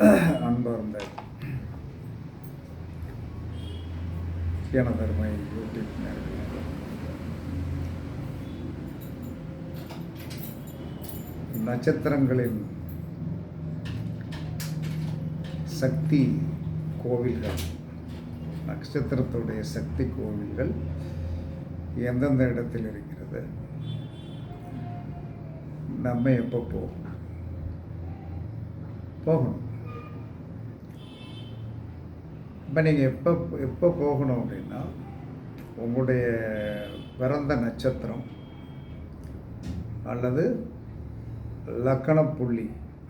அன்பார்ந்த எனதருமை யூடியூப் நட்சத்திரங்களின் சக்தி கோவில்கள் நட்சத்திரத்துடைய சக்தி கோவில்கள் எந்தெந்த இடத்தில் இருக்கிறது? நம்ம எப்போ போகணும்? போகணும். இப்போ நீங்கள் எப்போ எப்போ போகணும் அப்படின்னா உங்களுடைய பிறந்த நட்சத்திரம் அல்லது லக்கணப்புள்ளி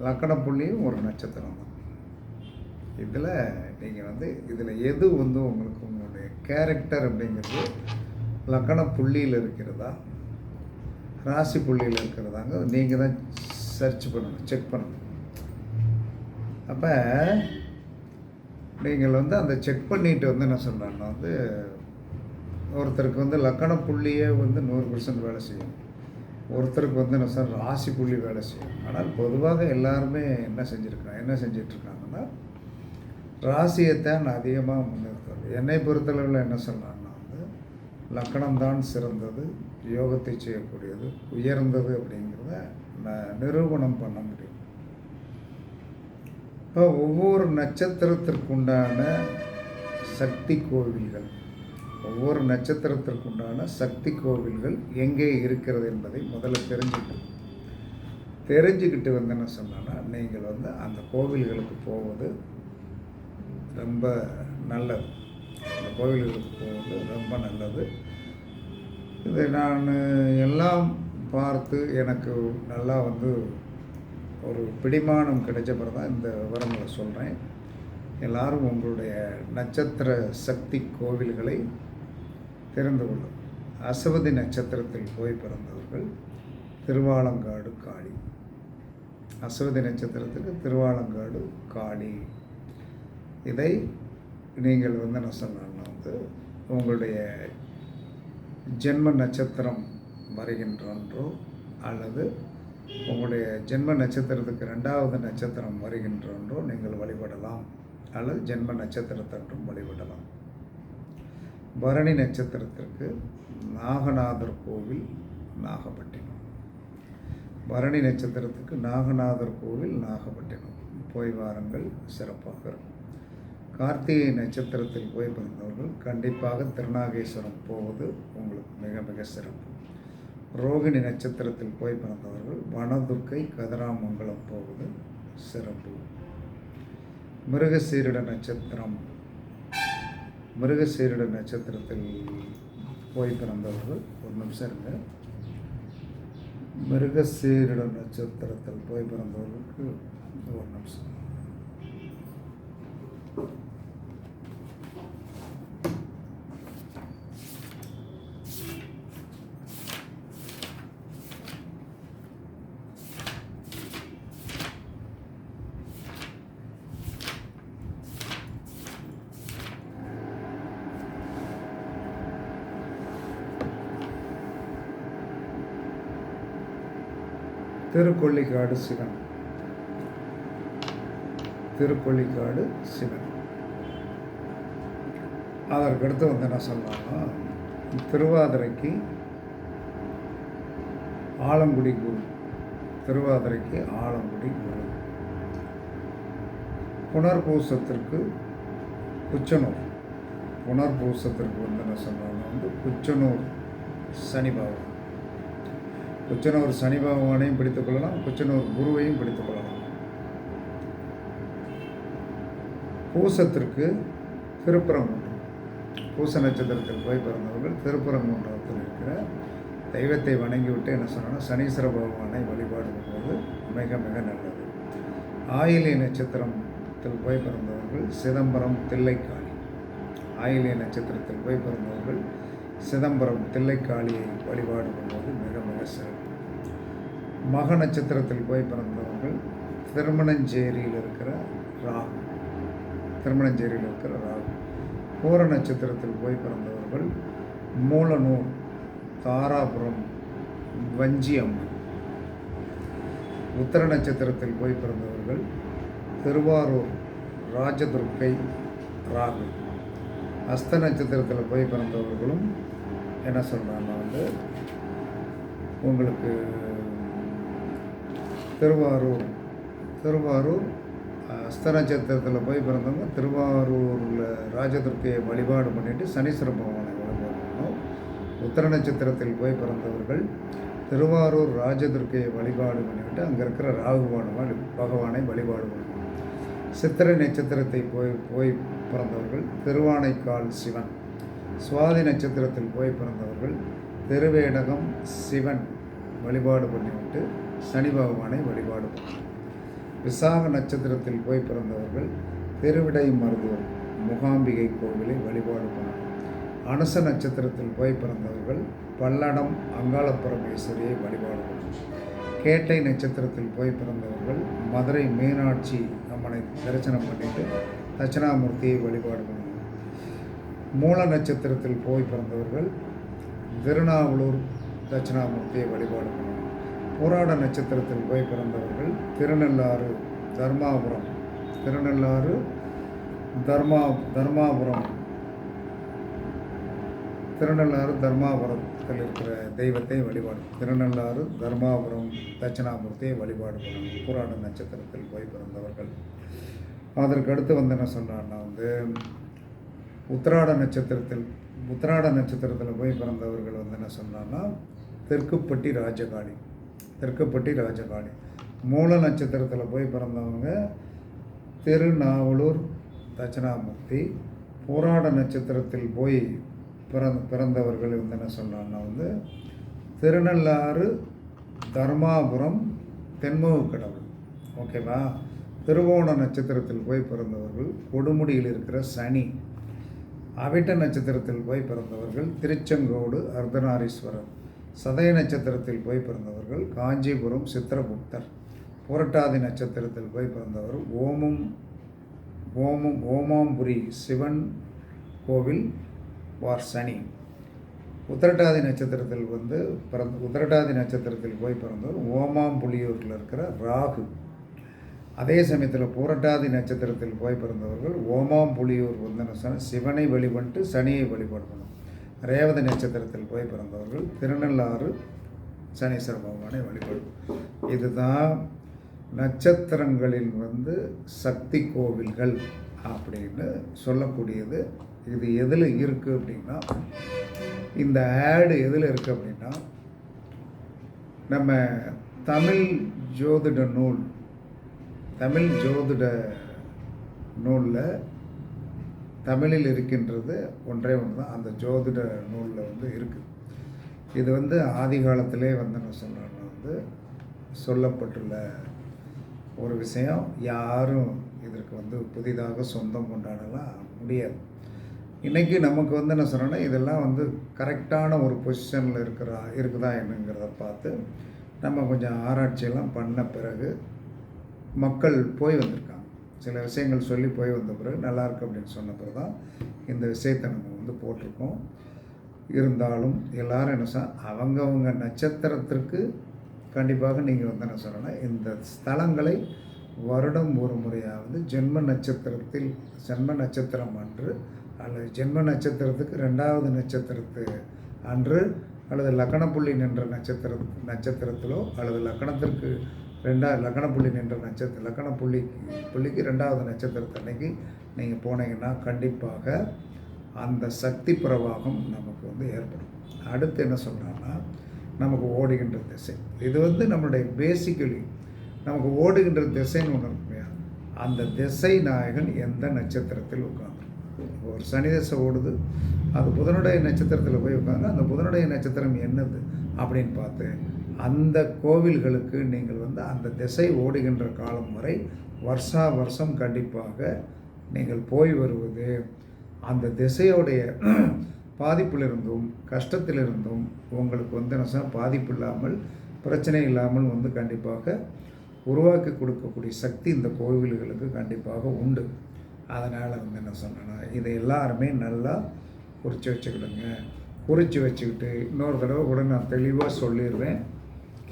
லக்கணப்புள்ளியும் ஒரு நட்சத்திரம் தான். இதில் நீங்கள் வந்து இதில் எது வந்து உங்களுக்கு உங்களுடைய கேரக்டர் அப்படிங்கிறது லக்கண புள்ளியில் இருக்கிறதா ராசி புள்ளியில் இருக்கிறதாங்க நீங்கள் தான் சர்ச் பண்ணணும் செக் பண்ணணும். அப்போ நீங்கள் வந்து அந்த செக் பண்ணிட்டு வந்து என்ன சொல்கிறேன்னா வந்து ஒருத்தருக்கு வந்து லக்கண புள்ளியே வந்து நூறு பர்சன்ட் வேலை செய்யும். ஒருத்தருக்கு வந்து என்ன சார் ராசி புள்ளி வேலை செய்யும். ஆனால் பொதுவாக எல்லாருமே என்ன செஞ்சுருக்காங்க என்ன செஞ்சிட்ருக்காங்கன்னா ராசியைத்தான் அதிகமாக முன்னிறுத்தது என்னை பொறுத்தளவில் என்ன சொல்லலாம்னா வந்து லக்கணம் தான் சிறந்தது யோகத்தை செய்யக்கூடியது உயர்ந்தது அப்படிங்கிறத நான் நிரூபணம் பண்ண முடியும். இப்போ ஒவ்வொரு நட்சத்திரத்திற்குண்டான சக்தி கோவில்கள் ஒவ்வொரு நட்சத்திரத்திற்குண்டான சக்தி கோவில்கள் எங்கே இருக்கிறது என்பதை முதல்ல தெரிஞ்சுக்கணும் தெரிஞ்சுக்கிட்டு வந்து என்ன சொன்னேன்னா நீங்கள் வந்து அந்த கோவில்களுக்கு போவது ரொம்ப நல்லது. அந்த கோவில்களுக்கு போவது ரொம்ப நல்லது. இதை நான் எல்லாம் பார்த்து எனக்கு நல்லா வந்து ஒரு பிடிமானம் கிடைச்ச பிறகு தான் இந்த விவரங்களை சொல்கிறேன் எல்லாரும் உங்களுடைய நட்சத்திர சக்தி கோவில்களை திறந்து கொள்ளும் அசவதி நட்சத்திரத்தில் போய் பிறந்தவர்கள் திருவாலங்காடு காளி. அசவதி நட்சத்திரத்துக்கு திருவாலங்காடு காளி. இதை நீங்கள் வந்து என்ன சொன்னா வந்து உங்களுடைய ஜென்ம நட்சத்திரம் வருகின்றன்றோ அல்லது உங்களுடைய ஜென்ம நட்சத்திரத்துக்கு ரெண்டாவது நட்சத்திரம் வருகின்றன்றோ நீங்கள் வழிபடலாம். அல்லது ஜென்ம நட்சத்திரத்தன்றும் வழிபடலாம். பரணி நட்சத்திரத்திற்கு நாகநாதர் கோவில் நாகப்பட்டினம். பரணி நட்சத்திரத்துக்கு நாகநாதர் கோவில் நாகப்பட்டினம். போய் வாருங்கள் சிறப்பாக இருக்கும். கார்த்திகை நட்சத்திரத்தில் போய் பிறந்தவர்கள் கண்டிப்பாக திருநாகேஸ்வரம் போவது உங்களுக்கு மிக மிக சிறப்பு. ரோகிணி நட்சத்திரத்தில் போய் பிறந்தவர்கள் வனதுர்க்கை கதிராமங்கலம் போவது சிறப்பு. மிருகசீரிட நட்சத்திரம் மிருகசீரிட நட்சத்திரத்தில் போய் பிறந்தவர்கள் ஒரு நிமிஷம் இருங்க. மிருகசீரிட நட்சத்திரத்தில் போய் பிறந்தவர்களுக்கு ஒரு நிமிஷம். திருக்கொள்ளிக்காடு சிவன். திருக்கொள்ளிக்காடு சிவன். அதற்கடுத்து வந்து என்ன சொல்லலாம்னா திருவாதிரைக்கு ஆலங்குடி குரு. திருவாதிரைக்கு ஆலங்குடி குரு. புனர்பூசத்திற்கு குச்சனூர் புனர்பூசத்திற்கு வந்து என்ன சொல்கிறாங்க வந்து குச்சனூர் சனி பகவான். கொச்சனூர் சனி பகவானையும் பிடித்துக் கொள்ளலாம் கொச்சனூர் குருவையும் பிடித்துக் கொள்ளலாம். பூசத்திற்கு திருப்பரங்குன்றம் பூச நட்சத்திரத்தில் போய் பிறந்தவர்கள் திருப்பரங்குன்றத்தில் இருக்கிற தெய்வத்தை வணங்கிவிட்டு என்ன சொன்னால் சனீஸ்வர பகவானை வழிபாடு பண்ணுவது மிக மிக நல்லது. ஆயிலிய நட்சத்திரத்தில் போய் பிறந்தவர்கள் சிதம்பரம் தில்லைக்காளி. ஆயிலிய நட்சத்திரத்தில் போய் பிறந்தவர்கள் சிதம்பரம் தில்லைக்காளியை வழிபாடு பண்ணுவது மிக மிக சிறப்பு. மக நட்சத்திரத்தில் போய் பிறந்தவர்கள் திருமணஞ்சேரியில் இருக்கிற ராகு. திருமணஞ்சேரியில் இருக்கிற ராகு. பூர நட்சத்திரத்தில் போய் பிறந்தவர்கள் மூலனூர் தாராபுரம் வஞ்சியம் உத்தர நட்சத்திரத்தில் போய் பிறந்தவர்கள் திருவாரூர் ராஜதுர்க்கை ராகு. அஸ்த நட்சத்திரத்தில் போய் பிறந்தவர்களும் என்ன சொல்கிறாங்கன்னா வந்து உங்களுக்கு திருவாரூர் திருவாரூர் அஸ்த நட்சத்திரத்தில் போய் பிறந்தவங்க திருவாரூரில் ராஜதுர்க்கையை வழிபாடு பண்ணிவிட்டு சனீஸ்வர பகவானை வழிபாடு பண்ணணும். உத்தர நட்சத்திரத்தில் போய் பிறந்தவர்கள் திருவாரூர் ராஜதுர்க்கையை வழிபாடு பண்ணிவிட்டு அங்கே இருக்கிற ராகுவான பகவானை வழிபாடு பண்ணணும். சித்திரை நட்சத்திரத்தை போய் போய் பிறந்தவர்கள் திருவானைக்கால் சிவன். சுவாதி நட்சத்திரத்தில் போய் பிறந்தவர்கள் திருவேடகம் சிவன் வழிபாடு பண்ணிவிட்டு சனி பகவானை வழிபாடு விசாக நட்சத்திரத்தில் போய் பிறந்தவர்கள் திருவிடை மருதுவர் முகாம்பிகை கோவிலை வழிபாடு பண்ணணும் அனுச நட்சத்திரத்தில் போய் பிறந்தவர்கள் பல்லடம் அங்காளபுரமேஸ்வரியை வழிபாடு பண்ணணும் கேட்டை நட்சத்திரத்தில் போய் பிறந்தவர்கள் மதுரை மீனாட்சி அம்மனை தரிசனம் பண்ணிட்டு தட்சிணாமூர்த்தியை வழிபாடு பண்ணணும் மூல நட்சத்திரத்தில் போய் பிறந்தவர்கள் திருநாவலூர் தட்சிணாமூர்த்தியை வழிபாடு பண்ணணும் போராட நட்சத்திரத்தில் போய் பிறந்தவர்கள் திருநள்ளாறு தர்மாபுரம். திருநெல்லாறு தர்மா தர்மாபுரம். திருநள்ளாறு தர்மாபுரத்தில் இருக்கிற தெய்வத்தை வழிபாடு. திருநள்ளாறு தர்மாபுரம் தட்சிணாமூர்த்தியை வழிபாடு பண்ணணும் புராண நட்சத்திரத்தில் போய் பிறந்தவர்கள். அதற்கு அடுத்து வந்து என்ன சொல்கிறான்னா வந்து உத்திராட நட்சத்திரத்தில் உத்திராட நட்சத்திரத்தில் போய் பிறந்தவர்கள் வந்து என்ன சொன்னான்னா தெற்குப்பட்டி ராஜகாணி தெற்குப்பட்டி ராஜகாணி மூல நட்சத்திரத்தில் போய் பிறந்தவங்க திருநாவலூர் தட்சிணாமூர்த்தி. போராட நட்சத்திரத்தில் போய் பிறந்த பிறந்தவர்கள் வந்து என்ன சொன்னான்னா வந்து திருநள்ளாறு தர்மாபுரம் தென்முக கடவுள். ஓகேவா? திருவோண நட்சத்திரத்தில் போய் பிறந்தவர்கள் கொடுமுடியில் இருக்கிற சனி. அவிட்ட நட்சத்திரத்தில் போய் பிறந்தவர்கள் திருச்செங்கோடு அர்த்தநாரீஸ்வரர். சதய நட்சத்திரத்தில் போய் பிறந்தவர்கள் காஞ்சிபுரம் சித்திரகுப்தர். புரட்டாதி நட்சத்திரத்தில் போய் பிறந்தவர் ஓமும் ஓமும் ஓமாம்புரி சிவன் கோவில் வார் சனி. உத்திரட்டாதி நட்சத்திரத்தில் வந்து பிறந்த உத்திரட்டாதி நட்சத்திரத்தில் போய் பிறந்தவர் ஓமாம்புலியூரில் இருக்கிற ராகு. அதே சமயத்தில் பூரட்டாதி நட்சத்திரத்தில் போய் பிறந்தவர்கள் ஓமாம் புலியூர் வந்தன சொன்னால் சிவனை வழிபட்டு சனியை வழிபடணும். ரேவதி நட்சத்திரத்தில் போய் பிறந்தவர்கள் திருநள்ளாறு சனீஸ்வர பகவானை வழிபடும் இதுதான் நட்சத்திரங்களில் வந்து சக்தி கோவில்கள் அப்படின்னு சொல்லக்கூடியது. இது எதில் இருக்குது அப்படின்னா இந்த ஆடு எதில் இருக்குது அப்படின்னா நம்ம தமிழ் ஜோதிட நூல் தமிழ் ஜோதிட நூலில் தமிழில் இருக்கின்றது ஒன்றே ஒன்று தான் அந்த ஜோதிட நூலில் வந்து இருக்குது இது வந்து ஆதி காலத்திலே வந்து என்ன சொல்கிறேன்னா வந்து சொல்லப்பட்டுள்ள ஒரு விஷயம். யாரும் இதற்கு வந்து புதிதாக சொந்தம் கொண்டாடலாம் முடியாது. இன்றைக்கி நமக்கு வந்து என்ன சொன்னோன்னா இதெல்லாம் வந்து கரெக்டான ஒரு பொசிஷனில் இருக்கிறா இருக்குதா என்னங்கிறத பார்த்து நம்ம கொஞ்சம் ஆராய்ச்சியெல்லாம் பண்ண பிறகு மக்கள் போய் வந்திருக்காங்க. சில விஷயங்கள் சொல்லி போய் வந்த பிறகு நல்லாயிருக்கு அப்படின்னு சொன்ன பிறகு தான் இந்த விஷயத்தை நம்ம வந்து போட்டிருக்கோம். இருந்தாலும் எல்லாரும் என்ன சொன்னால் அவங்கவுங்க நட்சத்திரத்திற்கு கண்டிப்பாக நீங்கள் வந்து என்ன சொல்லணும்னா இந்த ஸ்தலங்களை வருடம் ஒரு முறையாவது ஜென்ம நட்சத்திரத்தில் ஜென்ம நட்சத்திரம் அன்று அல்லது ஜென்ம நட்சத்திரத்துக்கு ரெண்டாவது நட்சத்திரத்து அன்று அல்லது லக்கணப்புள்ளி நின்ற நட்சத்திர நட்சத்திரத்திலோ அல்லது லக்கணத்திற்கு ரெண்டாவது லக்கண புள்ளி நின்ற நட்சத்திரம் லக்கண புள்ளி புள்ளிக்கு ரெண்டாவது நட்சத்திரத்தன்னைக்கு நீங்கள் போனீங்கன்னா கண்டிப்பாக அந்த சக்தி பிரவாகம் நமக்கு வந்து ஏற்படும். அடுத்து என்ன சொல்கிறாங்கன்னா நமக்கு ஓடுகின்ற திசை. இது வந்து நம்மளுடைய பேசிக்கலி நமக்கு ஓடுகின்ற திசைன்னு ஒன்று அந்த திசை நாயகன் எந்த நட்சத்திரத்தில் உட்காந்து ஒரு சனி திசை ஓடுது. அது புதனுடைய நட்சத்திரத்தில் போய் உட்காந்து அந்த புதனுடைய நட்சத்திரம் என்னது அப்படின்னு பார்த்து அந்த கோவில்களுக்கு நீங்கள் வந்து அந்த திசை ஓடுகின்ற காலம் வரை வருஷா வருஷம் கண்டிப்பாக நீங்கள் போய் வருவது. அந்த திசையோடைய பாதிப்பிலிருந்தும் கஷ்டத்திலிருந்தும் உங்களுக்கு வந்து என்ன பாதிப்பு இல்லாமல் பிரச்சனை இல்லாமல் வந்து கண்டிப்பாக உருவாக்கி கொடுக்கக்கூடிய சக்தி இந்த கோவில்களுக்கு கண்டிப்பாக உண்டு. அதனால் வந்து என்ன சொன்னேன்னா இதை எல்லாருமே நல்லா குறித்து வச்சுக்கிடுங்க. குறித்து வச்சுக்கிட்டு இன்னொரு தடவை கூட நான் தெளிவாக சொல்லிடுவேன்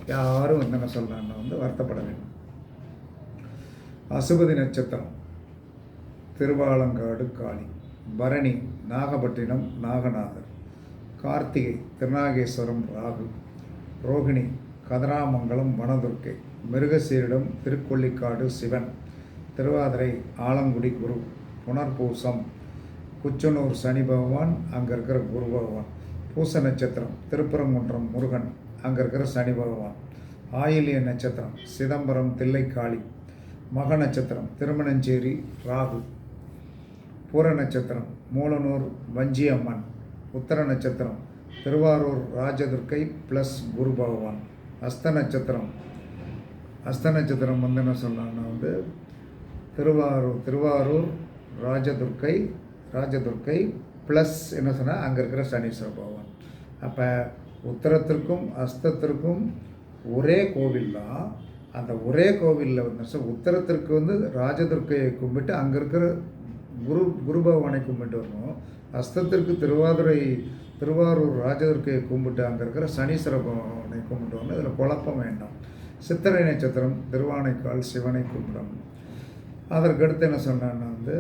யாரும் வந்து என்ன சொல்கிறான்னு வந்து வருத்தப்பட வேண்டும். அசுபதி நட்சத்திரம் திருவாலங்காடு காளி பரணி நாகப்பட்டினம் நாகநாதர் கார்த்திகை திருநாகேஸ்வரம் ராகு ரோகிணி கதராமங்கலம் வனதுர்க்கை மிருகசீரிடம் திருக்கொள்ளிக்காடு சிவன் திருவாதிரை ஆலங்குடி குரு புனர்பூசம் குச்சனூர் சனி பகவான் அங்கே இருக்கிற குரு பகவான் பூச நட்சத்திரம் திருப்பரங்குன்றம் முருகன் அங்கே இருக்கிற சனி பகவான். ஆயிலிய நட்சத்திரம் சிதம்பரம் தில்லைக்காளி மக நட்சத்திரம் திருமணஞ்சேரி ராகு. பூர நட்சத்திரம் மூலனூர் வஞ்சி அம்மன். உத்தர நட்சத்திரம் திருவாரூர் ராஜதுர்க்கை ப்ளஸ் குரு பகவான். அஸ்த நட்சத்திரம். அஸ்த நட்சத்திரம் வந்து என்ன சொன்னாங்கன்னா வந்து திருவாரூர் திருவாரூர் ராஜதுர்க்கை ராஜதுர்க்கை ப்ளஸ் என்ன சொன்னால் அங்கே இருக்கிற சனீஸ்வர பகவான். அப்போ உத்தரத்திற்கும் அஸ்தத்திற்கும் ஒரே கோவில் தான் அந்த ஒரே கோவிலில் வந்து உத்தரத்திற்கு வந்து ராஜதுர்க்கையை கும்பிட்டு அங்கே இருக்கிற குரு குரு பகவானை கும்பிட்டு வரணும். அஸ்தத்திற்கு திருவாதுரை திருவாரூர் ராஜதுர்க்கையை கும்பிட்டு அங்கே இருக்கிற சனீஸ்வர பகவானை கும்பிட்டு வரணும். இதில் குழப்பம் வேண்டாம். சித்திரை நட்சத்திரம் திருவானைக்கால் சிவனை கும்பிடணும். அதற்கடுத்து என்ன சொன்னான்னா வந்து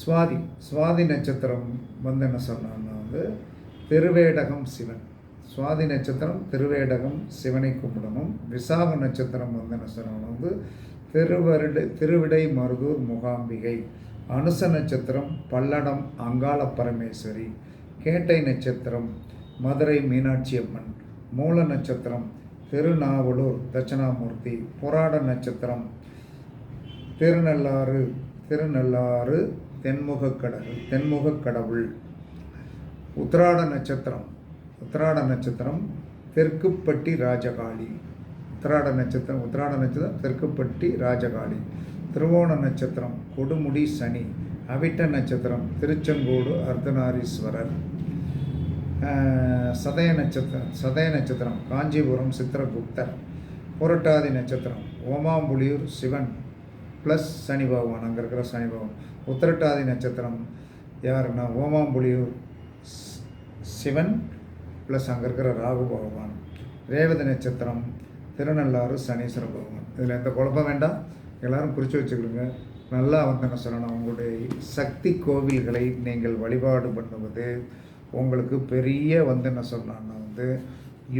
சுவாதி சுவாதி நட்சத்திரம் வந்து என்ன சொன்னான்னா வந்து திருவேடகம் சிவன். சுவாதி நட்சத்திரம் திருவேடகம் சிவனை கும்பிடணும். விசாக நட்சத்திரம் வந்து நட்சத்திரம் வந்து திருவருட திருவிடை மருதூர் முகாம்பிகை. அனுச நட்சத்திரம் பல்லடம் அங்காள பரமேஸ்வரி. கேட்டை நட்சத்திரம் மதுரை மீனாட்சி அம்மன். மூல நட்சத்திரம் திருநாவலூர் தட்சிணாமூர்த்தி. புராட நட்சத்திரம் திருநள்ளாறு திருநள்ளாறு தென்முகக் கடவுள் தென்முகக் கடவுள். உத்திராட நட்சத்திரம் உத்திராட நட்சத்திரம் தெற்குப்பட்டி ராஜகாளி. உத்திராட நட்சத்திரம் உத்திராட நட்சத்திரம் தெற்குப்பட்டி ராஜகாளி. திருவோண நட்சத்திரம் கொடுமுடி சனி. அவிட்ட நட்சத்திரம் திருச்செங்கோடு அர்த்தநாரீஸ்வரர். சதய நட்சத்திரம் சதய நட்சத்திரம் காஞ்சிபுரம் சித்திரகுப்தர். புரட்டாதி நட்சத்திரம் ஓமாம்புலியூர் சிவன். ப்ளஸ் சனி பகவான் அங்கே இருக்கிற சனி பகவான். உத்திரட்டாதி நட்சத்திரம் யாருன்னா ஓமாம்புலியூர் சிவன் ப்ளஸ் அங்கே இருக்கிற ராகு பகவான் ரேவதி நட்சத்திரம் திருநள்ளாறு சனீஸ்வர பகவான். இதில் எந்த குழப்பம் வேண்டாம். எல்லோரும் குறித்து வச்சுக்கிடுங்க. நல்லா வந்து என்ன சொல்லணும். உங்களுடைய சக்தி கோவில்களை நீங்கள் வழிபாடு பண்ணுவது உங்களுக்கு பெரிய வந்து என்ன சொல்லலாம்னா வந்து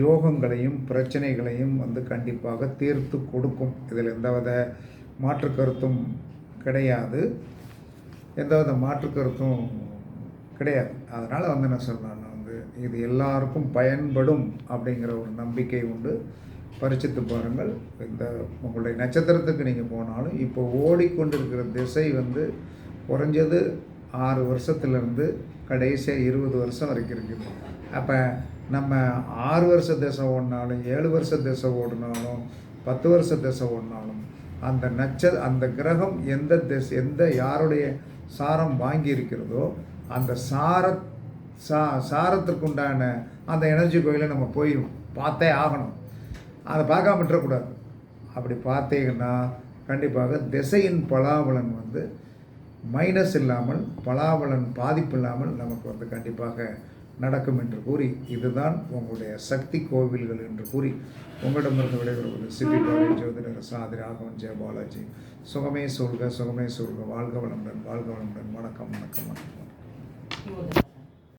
யோகங்களையும் பிரச்சனைகளையும் வந்து கண்டிப்பாக தீர்த்து கொடுக்கும். இதில் எந்தவித மாற்று கருத்தும் கிடையாது. எந்தவித மாற்று கருத்தும் கிடையாது. அதனால் வந்து என்ன சொல்லணும் இது எல்லாருக்கும் பயன்படும் அப்படிங்கிற ஒரு நம்பிக்கை உண்டு. பரிச்சித்து பாருங்கள். இந்த உங்களுடைய நட்சத்திரத்துக்கு நீங்கள் போனாலும் இப்போ ஓடிக்கொண்டிருக்கிற திசை வந்து குறைஞ்சது ஆறு வருஷத்துலேருந்து கடைசியாக இருபது வருஷம் வரைக்கும் இருக்குது. அப்போ நம்ம ஆறு வருஷ திசை ஓடினாலும் ஏழு வருஷ திசை ஓடினாலும் பத்து வருஷ திசை ஓடினாலும் அந்த நட்ச அந்த கிரகம் எந்த திசை எந்த யாருடைய சாரம் வாங்கி இருக்கிறதோ அந்த சார சா சாரத்திற்குண்டான அந்த எனர்ஜி கோயிலை நம்ம போய் பார்த்தே ஆகணும். அதை பார்க்காம விட்டுறக்கூடாது. அப்படி பார்த்தீங்கன்னா கண்டிப்பாக திசையின் பலாபலன் வந்து மைனஸ் இல்லாமல் பலாபலன் பாதிப்பு இல்லாமல் நமக்கு வந்து கண்டிப்பாக நடக்கும் என்று கூறி இதுதான் உங்களுடைய சக்தி கோவில்கள் என்று கூறி உங்களிடமிருந்து விடைபெறுவது. சிட்டி காலேஜ் ஜோதிடர் சாதி ராகவன் ஜெயபாலாஜி சுகமே சொல்க சுகமே சொல்க. வாழ்க வளமுடன் வாழ்க வளமுடன். வணக்கம் வணக்கம் வணக்கம். இவங்க